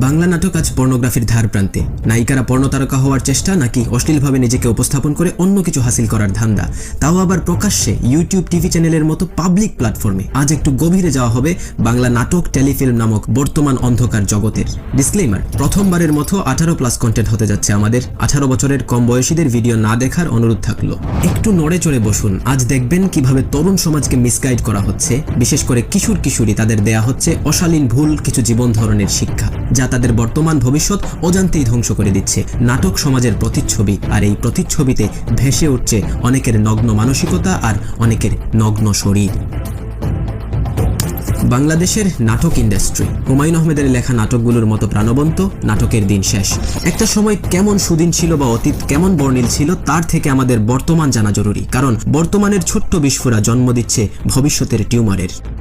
বাংলা নাটক আজ পর্নোগ্রাফির ধার প্রান্তে। নায়িকারা পর্ণতারকা হওয়ার চেষ্টা নাকি অশ্লীলভাবে নিজেকে উপস্থাপন করে অন্য কিছু হাসিল করার ধান্দা? তাও আবার প্রকাশ্যে ইউটিউব টিভি চ্যানেলের মতো পাবলিক প্ল্যাটফর্মে আজ একটু গভীরে যাওয়া হবে বাংলা নাটক টেলিফিল্ম নামক বর্তমান অন্ধকার জগতের। ডিসক্লেমার প্রথমবারের মতো আঠারো প্লাস কন্টেন্ট হতে যাচ্ছে আমাদের। আঠারো বছরের কম বয়সীদের ভিডিও না দেখার অনুরোধ থাকল। একটু নড়ে চড়ে বসুন। আজ দেখবেন কীভাবে তরুণ সমাজকে মিসগাইড করা হচ্ছে। বিশেষ করে কিশোর কিশোরী তাদের দেয়া হচ্ছে অশালীন ভুল, কিছু জীবন ধরনের শিক্ষা। যা তাদের বর্তমান ভবিষ্যৎ অজান্তেই ধ্বংস করে দিচ্ছে। নাটক সমাজের প্রতিচ্ছবি, আর এই প্রতিচ্ছবিতে ভেসে উঠছে অনেকের নগ্ন মানসিকতা আর অনেকের নগ্ন শরীর। বাংলাদেশের নাটক ইন্ডাস্ট্রি। হুমায়ুন আহমেদের লেখা নাটকগুলোর মতো প্রাণবন্ত নাটকের দিন শেষ। একটা সময় কেমন সুদিন ছিল বা অতীত কেমন বর্ণিল ছিল, তার থেকে আমাদের বর্তমান জানা জরুরি। কারণ বর্তমানের ছোট্ট বিস্ফোরা জন্ম দিচ্ছে ভবিষ্যতের টিউমারের।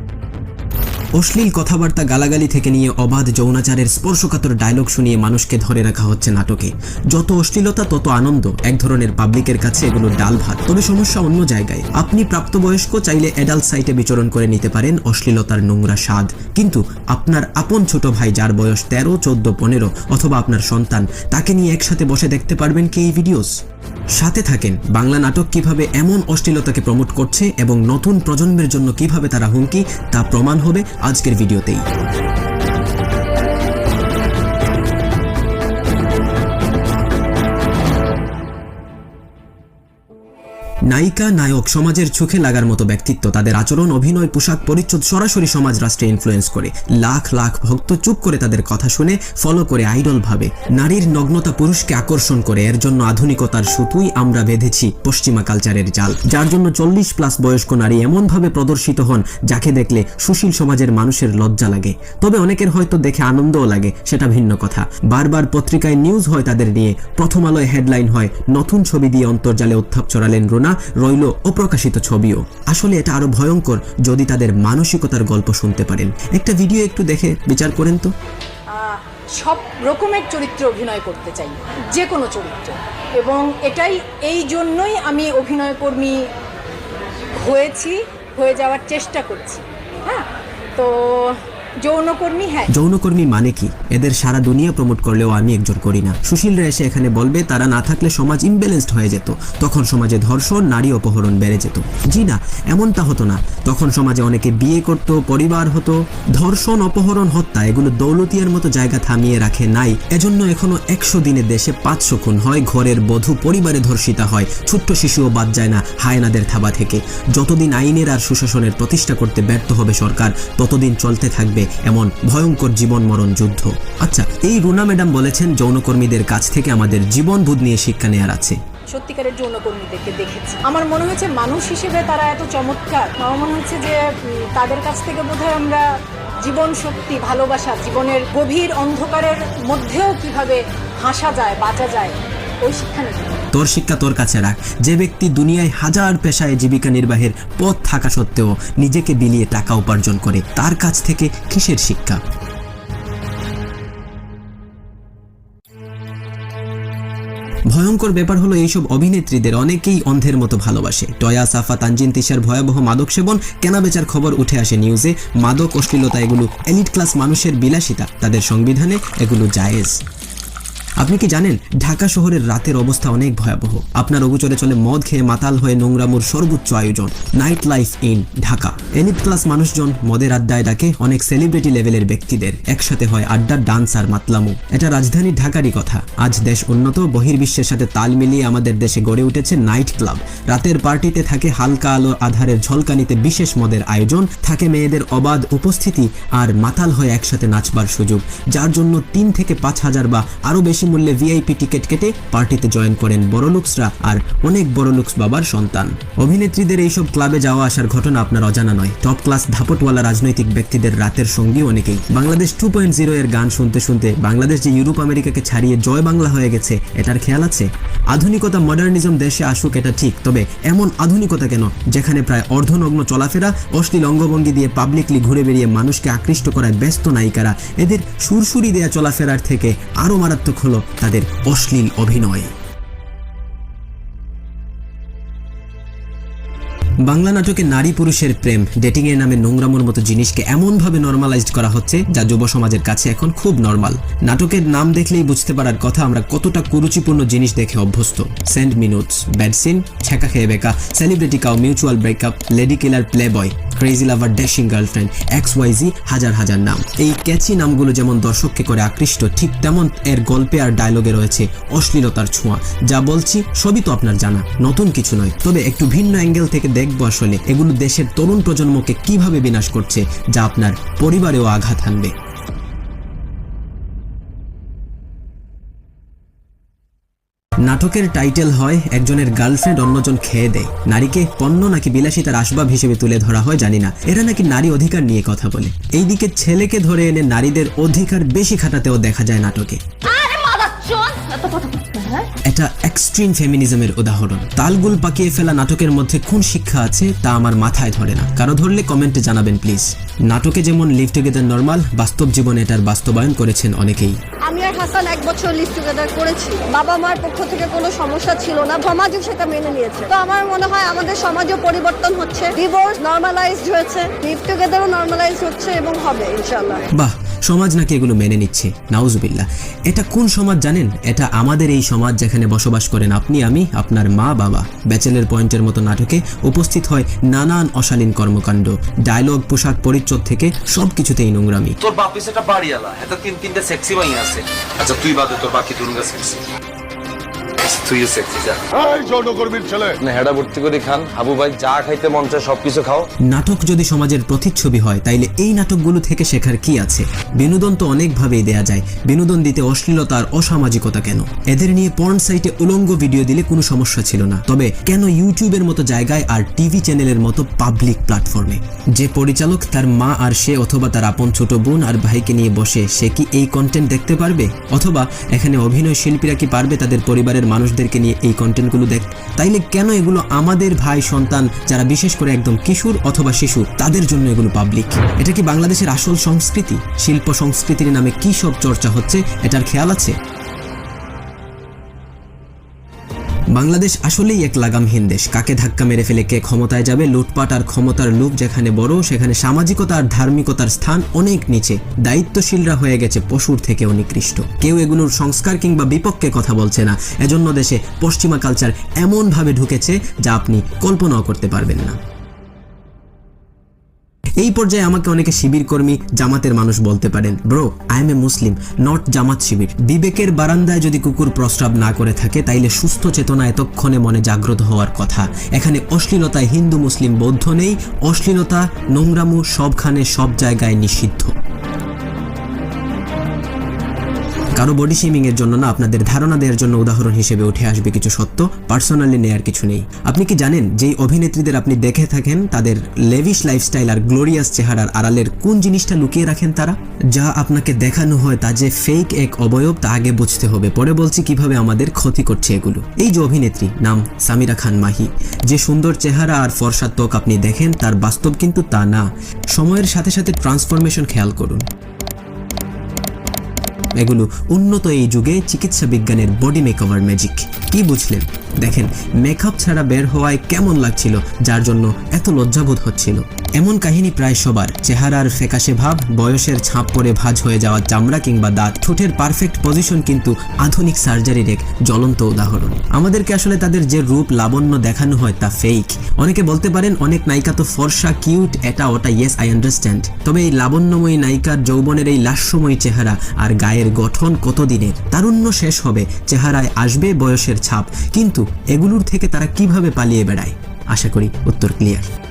অশ্লীল কথাবার্তা গালাগালি থেকে নিয়ে অবাধ যৌনাচারের স্পর্শকাতর ডায়লগ শুনিয়ে মানুষকে ধরে রাখা হচ্ছে নাটকে। যত অশ্লীলতা, তত আনন্দ, এক ধরনের পাবলিকের কাছে এগুলো ডাল ভাত। তবে সমস্যা অন্য জায়গায়। আপনি প্রাপ্তবয়স্ক চাইলে অ্যাডাল্ট সাইটে বিচরণ করে নিতে পারেন অশ্লীলতার নোংরা স্বাদ। কিন্তু আপনার আপন ছোট ভাই যার বয়স তেরো, চোদ্দ, পনেরো অথবা আপনার সন্তান, তাকে নিয়ে একসাথে বসে দেখতে পারবেন কি এই ভিডিওস সাথে থাকেন, বাংলা নাটক কীভাবে এমন অশ্লীলতাকে প্রমোট করছে এবং নতুন প্রজন্মের জন্য কীভাবে তারা হুমকি, তা প্রমাণ হবে আজকের ভিডিওতেই। নায়িকা, নায়ক সমাজের চোখে লাগার মতো ব্যক্তিত্ব তাদের আচরণ, অভিনয়, পোশাক, পরিচ্ছদ সরাসরি সমাজ রাষ্ট্রে ইনফ্লুয়েন্স করে। লাখ লাখ ভক্ত চুপ করে তাদের কথা শুনে ফলো করে আইডল ভাবে। নারীর নগ্নতা পুরুষকে আকর্ষণ করে, এর জন্য আধুনিকতার সুতুই আমরা বেঁধেছি পশ্চিমা কালচারের জাল। যার জন্য চল্লিশ প্লাস বয়স্ক নারী এমনভাবে প্রদর্শিত হন, যাকে দেখলে সুশীল সমাজের মানুষের লজ্জা লাগে। তবে অনেকের হয়তো দেখে আনন্দও লাগে, সেটা ভিন্ন কথা। বারবার পত্রিকায় নিউজ হয় তাদের নিয়ে, প্রথম আলোয় হেডলাইন হয়, নতুন ছবি দিয়ে অন্তর্জালে উত্থাপ চড়ালেন রুনা রইল অপ্রকাশিত ছবিও। আসলে এটা আরও ভয়ঙ্কর যদি তাদের মানসিকতার গল্প শুনতে পারেন। একটা ভিডিও একটু দেখে বিচার করেন তো। সব রকমের চরিত্রে অভিনয় করতে চাই যে কোনো চরিত্র। এবং এটাই, এই জন্যই আমি অভিনয় কর্মী হয়েছি, হয়ে যাওয়ার চেষ্টা করছি। হ্যাঁ তো যৌনকর্মী মানে কি? এদের সারা দুনিয়া প্রমোট করলেও আমি একজন করি না। সুশীলরা এসে এখানে বলবে, তারা না থাকলে সমাজ ইমব্যালেন্সড হয়ে যেত। তখন সমাজে ধর্ষণ, নারী অপহরণ বেড়ে যেত। জি না, এমনটা হতো না। তখন সমাজে অনেকে বিয়ে করত, পরিবার হতো। ধর্ষণ, অপহরণ, হত্যা, এগুলো দৌলতিয়ার মতো জায়গা থামিয়ে রাখে নাই। এজন্য এখনও একশো দিনে দেশে পাঁচশো খুন হয়, ঘরের বধূ পরিবারে ধর্ষিতা হয়, ছোট্ট শিশুও বাদ যায় না হায়নাদের থাবা থেকে। যতদিন আইনের আর সুশাসনের প্রতিষ্ঠা করতে ব্যর্থ হবে সরকার, ততদিন চলতে থাকবে এমন ভয়ঙ্কর জীবন মরণ যুদ্ধ। আচ্ছা এই রুনা ম্যাডাম বলেছেন যৌনকর্মীদের কাছ থেকে আমাদের জীবন বুধ নিয়ে শিক্ষা নেওয়ার আছে। সত্যিকারের যৌনকর্মীদেরকে দেখেছি। আমার মনে হয়েছে মানুষ হিসেবে তারা এত চমৎকার। আমার মনে হচ্ছে যে তাদের কাছ থেকে বোধহয় আমরা জীবন শক্তি ভালোবাসা, জীবনের গভীর অন্ধকারের মধ্যেও কীভাবে হাসা যায়, বাঁচা যায়, ওই শিক্ষা নিতে তোর শিক্ষা তোর কাছে রাখ। যে ব্যক্তি দুনিয়ায় হাজার পেশায় জীবিকা নির্বাহের পথ থাকা সত্ত্বেও নিজেকে বিলিয়ে টাকা উপার্জন করে, তার কাছ থেকে কিসের শিক্ষা? ভয়ঙ্কর ব্যাপার হলো এইসব অভিনেত্রীদের, অনেকেই অন্ধের মতো ভালোবাসে। টয়া, সাফা, তানজিন, তিশার ভয়াবহ মাদক সেবন, কেনাবেচার খবর উঠে আসে নিউজে। মাদক, অশ্লীলতা, এগুলো এলিট ক্লাস মানুষের বিলাসিতা, তাদের সংবিধানে এগুলো জায়েজ। আপনি কি জানেন, ঢাকা শহরের রাতের অবস্থা অনেক ভয়াবহ। আপনার অগুচরে চলে মদ খেয়ে মাতাল হয়ে নোংরামুর সর্বোচ্চ আয়োজন night life in Dhaka elite class মানুষজন মদের আড্ডায় ডাকে অনেক সেলিব্রিটি লেভেলের ব্যক্তিদের। একসাথে হয় আড্ডার ডান্স আর মাতলামু। এটা রাজধানী ঢাকারই কথা। আজ দেশ উন্নত, বহির্বিশ্বের সাথে তাল মিলিয়ে আমাদের দেশে গড়ে উঠেছে নাইট ক্লাব রাতের পার্টিতে থাকে হালকা আলো আধারের ঝলকানিতে বিশেষ মদের আয়োজন, থাকে মেয়েদের অবাধ উপস্থিতি আর মাতাল হয়ে একসাথে নাচবার সুযোগ, যার জন্য তিন থেকে পাঁচ হাজার বা আরও বেশি মূল্যে ভিআইপি টিকিট কেটে পার্টিতে জয়েন করেন বড়লুকসরা আর অনেক বড়লুকস বাবার সন্তান। অভিনেত্রীদের এইসব ক্লাবে যাওয়া আসার ঘটনা আপনার অজানা নয়। টপ ক্লাস ধাপটওয়ালা রাজনৈতিক ব্যক্তিদের রাতের সঙ্গী অনেকেই। বাংলাদেশ টু এর গান শুনতে শুনতে বাংলাদেশ যে ইউরোপ আমেরিকাকে ছাড়িয়ে জয় বাংলা হয়ে গেছে, এটার খেয়াল আছে? আধুনিকতা মডার্নিজম দেশে আসুক, এটা ঠিক, তবে এমন আধুনিকতা কেন যেখানে প্রায় অর্ধনগ্ন চলাফেরা, অশ্লীল অঙ্গভঙ্গি দিয়ে পাবলিকলি ঘুরে বেরিয়ে মানুষকে আকৃষ্ট করায় ব্যস্ত নায়িকারা? এদের সুরসুরি দেয়া চলাফেরার থেকে আরও মারাত্মক হলো তাদের অশ্লীল অভিনয়। বাংলা নাটকে নারী পুরুষের প্রেম ডেটিং এর নামে নোংরামোর মতো জিনিসকে এমনভাবে নর্মালাইজড করা হচ্ছে যা যুব সমাজের কাছে এখন খুব নর্মাল নাটকের নাম দেখলেই বুঝতে পারার কথা আমরা কতটা কুরুচিপূর্ণ জিনিস দেখে অভ্যস্ত। সেন্ড মিনুটস ব্যাড সিন ছেঁকা খেয়ে বেকা celebrity cow mutual breakup lady killer play boy crazy lover dashing girlfriend X Y Z হাজার হাজার নাম। এই ক্যাচি নামগুলো যেমন দর্শককে করে আকৃষ্ট, ঠিক তেমন এর গল্পে আর ডায়লগে রয়েছে অশ্লীলতার ছোঁয়া। যা বলছি সবই তো আপনার জানা, নতুন কিছু নয়। তবে একটু ভিন্ন অ্যাঙ্গেল থেকে দেখব আসলে এগুলো দেশের তরুণ প্রজন্মকে কীভাবে বিনাশ করছে, যা আপনার পরিবারেও আঘাত হানবে। নাটকের টাইটেল হয়, একজনের গার্লফ্রেন্ড অন্যজন খেয়ে দেয়। নারীকে পণ্য নাকি বিলাসিতার আসবাব হিসেবে তুলে ধরা হয়, জানি না। এরা নাকি নারী অধিকার নিয়ে কথা বলে। এইদিকে ছেলেকে ধরে এনে নারীদের অধিকার বেশি খাটাতেও দেখা যায় নাটকে। এটা এক্সট্রিম ফেমিনিজমের উদাহরণ। তালগুল পাকিয়ে ফেলা নাটকের মধ্যে কোন শিক্ষা আছে তা আমার মাথায় ধরে না। কারও ধরলে কমেন্টে জানাবেন প্লিজ। নাটকে যেমন লিভ টুগেদার নর্মাল বাস্তব জীবনে এটার বাস্তবায়ন করেছেন অনেকেই। আমি আর হাসান এক বছর লিভ টুগেদার করেছি। বাবা মার পক্ষ থেকে কোনো সমস্যা ছিল না। সমাজও সেটা মেনে নিয়েছে। তো আমার মনে হয় আমাদের সমাজও পরিবর্তন হচ্ছে। ডিভোর্স নর্মালাইজড হয়েছে। লিভ টুগেদারও নর্মালাইজ হচ্ছে এবং হবে ইনশাল্লাহ বাহ সমাজ নাকি এগুলো মেনে নিচ্ছে? নাউজুবিল্লা এটা কোন সমাজ জানেন? এটা আমাদের এই সমাজ যেখানে বসবাস করেন আপনি, আমি, আপনার মা, বাবা। ব্যাচেলের পয়েন্টের মতো নাটকে উপস্থিত হয় নানান অশালীন কর্মকাণ্ড, ডায়লগ, পোশাক, পরিচ্ছদ থেকে সব কিছুতেই নোংরামি। তোর বাপিস এটা বাড়িয়ালা এটা তিন তিনটা সেক্সি বাই আছে। আচ্ছা তুই বাদে তোর বাকি দুর্গা সেক্সি তুইও সেক্সি যা এই যৌনকর্মীর ছেলে। না হেডা ভর্তি করে খান। হাবু ভাই যা খাইতে মন চায় সবকিছু খাও। নাটক যদি সমাজের প্রতিচ্ছবি হয় তাইলে এই নাটকগুলো থেকে শেখার কি আছে? বিনোদন তো অনেকভাবেই দেয়া যায়। বিনোদন দিতে অশ্লীলতা আর অসামাজিকতা কেন? এদের নিয়ে পর্ন সাইটে উলঙ্গ ভিডিও দিলে কোনো সমস্যা ছিল না। তবে কেন ইউটিউবের মতো জায়গায় আর টিভি চ্যানেলের মতো পাবলিক প্ল্যাটফর্মে যে পরিচালক তার মা আর সে অথবা তার আপন ছোট বোন আর ভাইকে নিয়ে বসে সে কি এই কন্টেন্ট দেখতে পারবে? অথবা এখানে অভিনয় শিল্পীরা কি পারবে তাদের পরিবারের মানুষদেরকে নিয়ে এই কন্টেন্টগুলো দেখ। তাইলে কেন এগুলো আমাদের ভাই, সন্তান, যারা বিশেষ করে একদম কিশোর অথবা শিশু, তাদের জন্য এগুলো পাবলিক এটা কি বাংলাদেশের আসল সংস্কৃতি? শিল্প সংস্কৃতির নামে কি সব চর্চা হচ্ছে? এটার খেয়াল আছে? বাংলাদেশ আসলেই এক লাগামহীন দেশ। কাকে ধাক্কা মেরে ফেলে কে ক্ষমতায় যাবে, লুটপাট আর ক্ষমতার লুপ যেখানে বড়, সেখানে সামাজিকতা আর ধার্মিকতার স্থান অনেক নিচে। দায়িত্বশীলরা হয়ে গেছে পশুর থেকে অনিকৃষ্ট কেউ এগুলোর সংস্কার কিংবা বিপক্ষে কথা বলছে না। এজন্য দেশে পশ্চিমা কালচার এমনভাবে ঢুকেছে যা আপনি কল্পনাও করতে পারবেন না। এই পর্যায়ে আমাকে অনেকে শিবির কর্মী, জামাতের মানুষ বলতে পারেন bro I am a Muslim not Jamaat Shibir. বিবেকের বারান্দায় যদি কুকুর প্রস্রাব না করে থাকে, তাইলে সুস্থ চেতনা এতক্ষণে মনে জাগ্রত হওয়ার কথা। এখানে অশ্লীলতায় হিন্দু মুসলিম বৌদ্ধ নেই, অশ্লীলতা, নোংরামু সবখানে সব জায়গায় নিষিদ্ধ। কারও বডি শেমিং এর জন্য না আপনাদের ধারণা দেওয়ার জন্য উদাহরণ হিসেবে উঠে আসবে কিছু সত্য পার্সোনালি নেয়ার কিছু নেই। আপনি কি জানেন যেই অভিনেত্রীদের আপনি দেখে থাকেন, তাদের লেভিশ লাইফস্টাইল আর গ্লোরিয়াস চেহারার আড়ালের কোন জিনিসটা লুকিয়ে রাখেন তারা? যা আপনাকে দেখানো হয় তা যে ফেক এক অবয়ব, তা আগে বুঝতে হবে। পরে বলছি কীভাবে আমাদের ক্ষতি করছে এগুলো। এই যে অভিনেত্রী, নাম সামিরা খান মাহি। যে সুন্দর চেহারা আর ফর্সা ত্বক আপনি দেখেন, তার বাস্তব কিন্তু তা না। সময়ের সাথে সাথে ট্রান্সফরমেশন খেয়াল করুন। এগুলো উন্নত এই যুগে চিকিৎসা বিজ্ঞানের বডি মেকওভার ম্যাজিক। কি বুঝলেন? দেখেন মেকআপ ছাড়া বের হওয়ায় কেমন লাগছিল, যার জন্য এত লজ্জাবোধ হচ্ছিল। এমন কাহিনী প্রায় সবার, চেহারার ফেকাশে ভাব, বয়সের ছাপ পরে ভাঁজ হয়ে যাওয়া চামড়া কিংবা দাঁত, ঠোঁটের পারফেক্ট পজিশন কিন্তু আধুনিক সার্জারির এক জ্বলন্ত উদাহরণ। আমাদেরকে আসলে তাদের যে রূপ লাবণ্য দেখানো হয় তা ফেক অনেকে বলতে পারেন, অনেক নায়িকা তো ফর্সা কিউট এটা ওটা ইয়েস আই আন্ডারস্ট্যান্ড তবে এই লাবণ্যময়ী নায়িকার যৌবনের এই লাস্যময়ী চেহারা আর গায়ের গঠন কতদিনের? তারুণ্য শেষ হবে, চেহারায় আসবে বয়সের ছাপ। কিন্তু এগুলোর থেকে তারা কীভাবে পালিয়ে বেড়ায়? আশা করি উত্তর ক্লিয়ার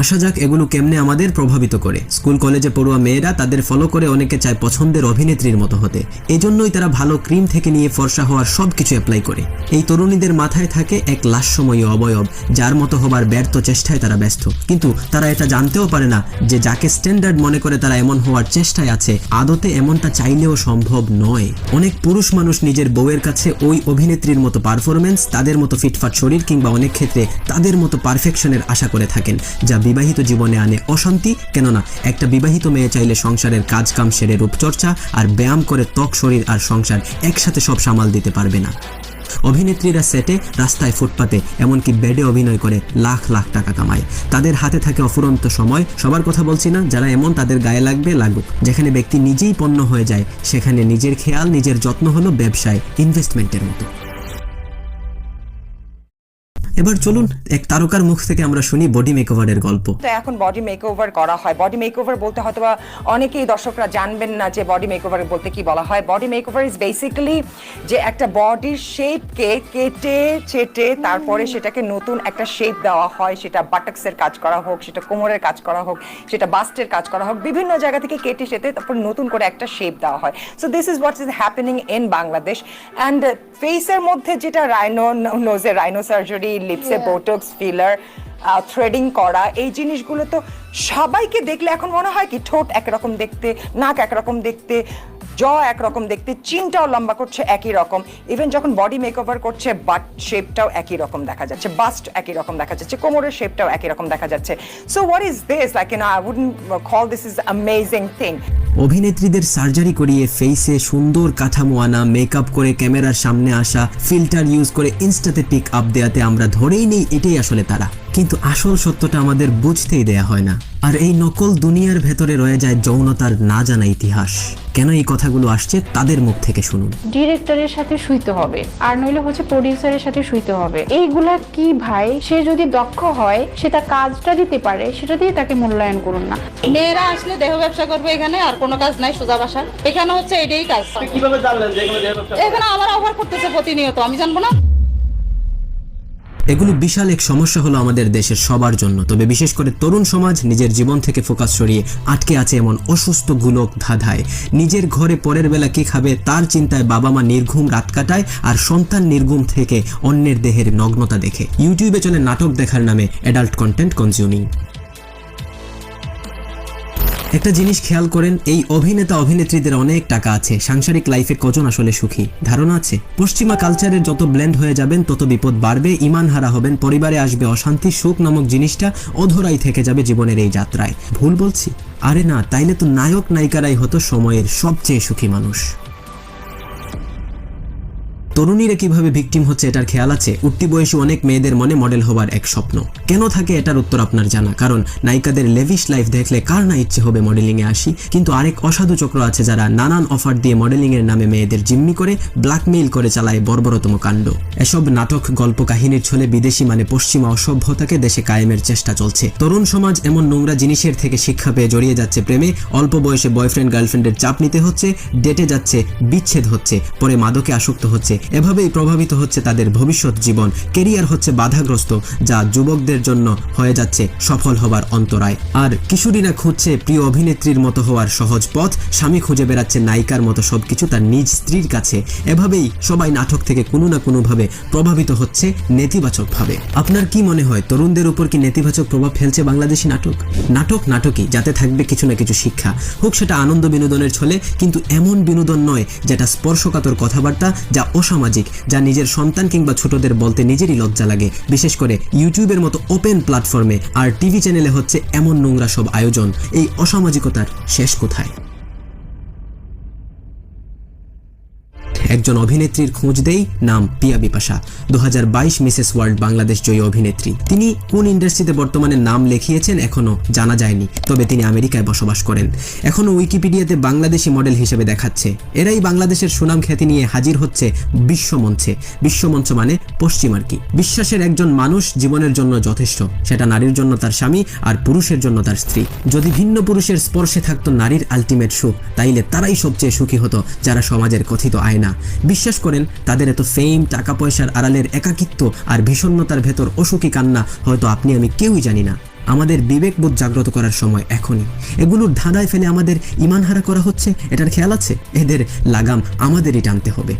আসা যাক এগুলো কেমনে আমাদের প্রভাবিত করে। স্কুল, কলেজে পড়ুয়া মেয়েরা তাদের ফলো করে অনেকে চায় পছন্দের অভিনেত্রীর মতো হতে। এজন্যই তারা ভালো ক্রিম থেকে নিয়ে ফর্সা হওয়ার সব কিছু অ্যাপ্লাই করে। এই তরুণীদের মাথায় থাকে এক লাস্যময়ী অবয়ব, যার মতো হবার ব্যর্থ চেষ্টায় তারা ব্যস্ত। কিন্তু তারা এটা জানতেও পারে না যে যাকে স্ট্যান্ডার্ড মনে করে তারা এমন হওয়ার চেষ্টায় আছে, আদতে এমনটা চাইলেও সম্ভব নয়। অনেক পুরুষ মানুষ নিজের বউয়ের কাছে ওই অভিনেত্রীর মতো পারফরমেন্স তাদের মতো ফিটফাট শরীর কিংবা অনেক ক্ষেত্রে তাদের মতো পারফেকশনের আশা করে থাকেন, যা বিবাহিত জীবনে আনে অশান্তি, কেননা একটা বিবাহিত মেয়ে চাইলে সংসারের কাজ কাম সেরে রূপচর্চা আর ব্যায়াম করে ত্বক, শরীর আর সংসার একসাথে সব সামাল দিতে পারবে না। অভিনেত্রীরা সেটে, রাস্তায় ফুটপাতে, এমনকি বেডে অভিনয় করে লাখ লাখ টাকা কামায়। তাদের হাতে থাকে অফুরন্ত সময়, সবার কথা বলছি না, যারা এমন তাদের গায়ে লাগবে, লাগুক। যেখানে ব্যক্তি নিজেই পণ্য হয়ে যায়, সেখানে নিজের খেয়াল, নিজের যত্ন হলো ব্যবসায় ইনভেস্টমেন্টের মতো। এবার চলুন এক তারকার মুখ থেকে আমরা শুনি বডি মেকওভারের গল্প। তো এখন বডি মেকওভার করা হয়। বডি মেকওভার বলতে হয়তো অনেকেই দর্শকরা জানবেন না যে বডি মেকওভার বলতে কি বলা হয়। বডি মেকওভার ইজ বেসিক্যালি যে একটা বডির শেপকে কেটে চেটে তারপরে সেটাকে নতুন একটা শেপ দেওয়া হয়। সেটা বাটাক্সের কাজ করা হোক, সেটা কোমরের কাজ করা হোক, সেটা বাস্টের কাজ করা হোক, বিভিন্ন জায়গা থেকে কেটে সেটে তারপর নতুন করে একটা শেপ দেওয়া হয়। So this is what is happening in Bangladesh and ফেসের মধ্যে যেটা রাইনো নোজে রাইনো সার্জারি লিপসে বোটক্স ফিলার থ্রেডিং করা এই জিনিসগুলো তো সবাইকে দেখলে এখন মনে হয় কি ঠোঁট একরকম দেখতে নাক একরকম দেখতে জ একরকম, দেখতে চিনটাও লম্বা করছে একই রকম। ইভেন যখন বডি মেকওভার করছে বাট শেপটাও একই রকম দেখা যাচ্ছে বাস্ট একই রকম দেখা যাচ্ছে, কোমরের শেপটাও একই রকম দেখা যাচ্ছে। So what is this like you know I wouldn't call this is amazing thing অভিনেত্রীদের surgery করিয়ে ফেসে সুন্দর কাঠামো আনা মেকআপ করে ক্যামেরার সামনে আসা ফিল্টার ইউজ করে ইনস্টাতে পিক আপ দেয়াতে আমরা ধরেই নেই, এটাই আসলে তারা। কিন্তু আসল সত্যটা আমাদের বুঝতেই দেয়া হয় না। আর এই নকল দুনিয়ার ভেতরে রয়ে যায় যৌনতার না জানা ইতিহাস। কেন এই কথাগুলো আসছে তাদের মুখ থেকে শুনুন। ডিরেক্টরের সাথে শুইতে হবে আর নইলে হচ্ছে প্রডিউসারের সাথে শুইতে হবে। এইগুলা কি ভাই? সে যদি দক্ষ হয় সে তার কাজটা দিতে পারে সেটা দিয়ে তাকে মূল্যায়ন করুন না। মেয়েরা আসলে দেহ ব্যবসা করবে এখানে আর কোনো কাজ নাই সোজা বাসা এখানে হচ্ছে এটাই কাজ। কীভাবে জানলেন যে এখানে দেহ ব্যবসা এখানে আমার অফার করতেছে প্রতিনিয়ত আমি জানব না? এগুলো বিশাল এক সমস্যা হলো আমাদের দেশের সবার জন্য। তবে বিশেষ করে তরুণ সমাজ নিজের জীবন থেকে ফোকাস সরিয়ে আটকে আছে এমন অসুস্থ গুলক ধাঁধায়। নিজের ঘরে পরের বেলা কি খাবে তার চিন্তায় বাবা মা নির্ঘুম রাত কাটায় আর সন্তান নির্ঘুম থেকে অন্যের দেহের নগ্নতা দেখে। ইউটিউবে চলে নাটক দেখার নামে অ্যাডাল্ট কন্টেন্ট কনজিউমিং একটা জিনিস খেয়াল করেন, এই অভিনেতা অভিনেত্রীদের অনেক টাকা আছে। সাংসারিক লাইফে কজন আসলে সুখী? ধারণা আছে। পশ্চিমা কালচারের যত ব্ল্যান্ড হয়ে যাবেন, তত বিপদ বাড়বে ইমান হারা হবেন, পরিবারে আসবে অশান্তি, সুখ নামক জিনিসটা অধরাই থেকে যাবে জীবনের এই যাত্রায়। ভুল বলছি? আরে না, তাইলে তো নায়ক নায়িকারাই হতো সময়ের সবচেয়ে সুখী মানুষ। তরুণীরা কীভাবে ভিকটিম হচ্ছে এটার খেয়াল আছে? উঠতি বয়সী অনেক মেয়েদের মনে মডেল হবার এক স্বপ্ন। কেন থাকে এটার উত্তর আপনার জানা? কারণ নায়িকাদের লেভিশ লাইফ দেখলে কার না ইচ্ছে হবে মডেলিং এ আসি? কিন্তু আরেক অসাধু চক্র আছে যারা নানান অফার দিয়ে মডেলিং এর নামে মেয়েদের জিম্মি করে ব্ল্যাকমেইল করে চালায় বর্বরতম কাণ্ড। এসব নাটক, গল্প কাহিনীর ছলে বিদেশি মানে পশ্চিমা অসভ্যতাকে দেশে কায়েমের চেষ্টা চলছে। তরুণ সমাজ এমন নোংরা জিনিসের থেকে শিক্ষা পেয়ে জড়িয়ে যাচ্ছে প্রেমে। অল্প বয়সে বয়ফ্রেন্ড গার্লফ্রেন্ডের চাপ নিতে হচ্ছে, ডেটে যাচ্ছে, বিচ্ছেদ হচ্ছে, পরে মাদকে আসক্ত হচ্ছে। এভাবেই প্রভাবিত হচ্ছে তাদের ভবিষ্যৎ জীবন। কেরিয়ার হচ্ছে বাধাগ্রস্ত, যা যুবকদের জন্য হয়ে যাচ্ছে সফল হবার অন্তরায়। আর কিশোরীরা খুঁজছে প্রিয় অভিনেত্রীর মতো হওয়ার সহজ পথ। স্বামী খুঁজে বেড়াচ্ছে নায়িকার মতো সবকিছু তার নিজ স্ত্রীর কাছে। এভাবেই সবাই নাটক থেকে কোনো না কোনোভাবে প্রভাবিত হচ্ছে নেতিবাচকভাবে। আপনার কি মনে হয়, তরুণদের উপর কি নেতিবাচক প্রভাব ফেলছে বাংলাদেশি নাটক? নাটক নাটকই, যাতে থাকবে কিছু না কিছু শিক্ষা। হোক সেটা আনন্দ বিনোদনের ছলে, কিন্তু এমন বিনোদন নয় যেটা স্পর্শকাতর কথাবার্তা যা অসামাজিক যা নিজের সন্তান কিংবা ছোটদের বলতে নিজেরই লজ্জা লাগে। বিশেষ করে ইউটিউবের মতো ওপেন প্ল্যাটফর্মে। আর টিভি চ্যানেলে হচ্ছে এমন নোংরা সব আয়োজন। এই অসামাজিকতার শেষ কোথায়? একজন অভিনেত্রীর খোঁজ দেই নাম পিয়া বিপাশা। দু হাজার বাইশ মিসেস ওয়ার্ল্ড বাংলাদেশ জয়ী অভিনেত্রী। তিনি কোন ইন্ডাস্ট্রিতে বর্তমানে নাম লেখিয়েছেন এখনও জানা যায়নি, তবে তিনি আমেরিকায় বসবাস করেন। এখনও উইকিপিডিয়াতে বাংলাদেশি মডেল হিসেবে দেখাচ্ছে। এরাই বাংলাদেশের সুনাম খ্যাতি নিয়ে হাজির হচ্ছে বিশ্বমঞ্চে। বিশ্বমঞ্চ মানে পশ্চিম আর কি। বিশ্বাসের একজন মানুষ জীবনের জন্য যথেষ্ট। সেটা নারীর জন্য তার স্বামী আর পুরুষের জন্য তার স্ত্রী। যদি ভিন্ন পুরুষের স্পর্শে থাকতো নারীর আলটিমেট সুখ, তাইলে তারাই সবচেয়ে সুখী হতো যারা সমাজের কথিত আয়না। বিশ্বাস করেন, তাদের এত ফেম টাকা পয়সার আড়ালের একাকিত্ব আর ভীষণতার ভেতর অসুখী কান্না, হয়তো আপনি আমি কেউই জানি না। আমাদের বিবেকবোধ জাগ্রত করার সময় এখনই। এগুলোর ধাঁধায় ফেলে আমাদের ইমানহারা করা হচ্ছে, এটার খেয়াল আছে? এদের লাগাম আমাদেরই টানতে হবে।